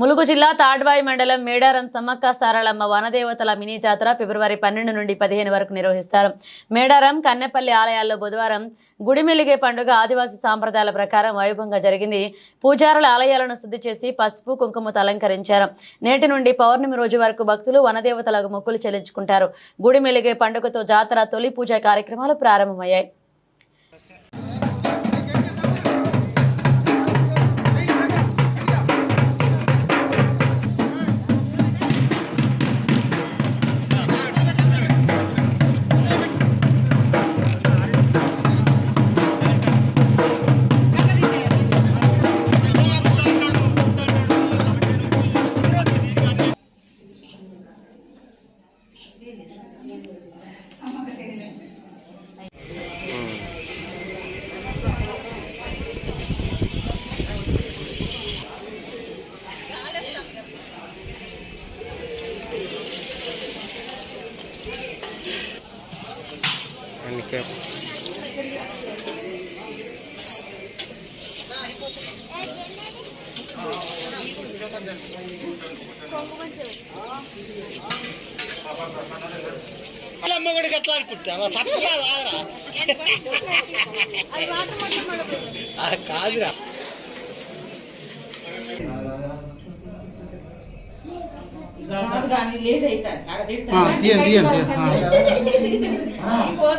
ములుగు జిల్లా తాడ్వాయి మండలం మేడారం సమ్మక్క సారళమ్మ వనదేవతల మినీ జాతర ఫిబ్రవరి పన్నెండు నుండి పదిహేను వరకు నిర్వహిస్తారు. మేడారం కన్నెపల్లి ఆలయాల్లో బుధవారం గుడిమెలిగే పండుగ ఆదివాసీ సాంప్రదాయాల ప్రకారం వైభవంగా జరిగింది. పూజారుల ఆలయాలను శుద్ధి చేసి పసుపు కుంకుమతో అలంకరించారు. నేటి నుండి పౌర్ణమి రోజు వరకు భక్తులు వనదేవతలకు మొక్కులు చెల్లించుకుంటారు. గుడిమెలిగే పండుగతో జాతర తొలి పూజా కార్యక్రమాలు ప్రారంభమయ్యాయి. అందుకే. అమ్మ కూడా ఎట్లా అనుకుంటా? అలా తప్పు కాదు ఆగరా. ఆ, కాదురా. తీయండి తీయండి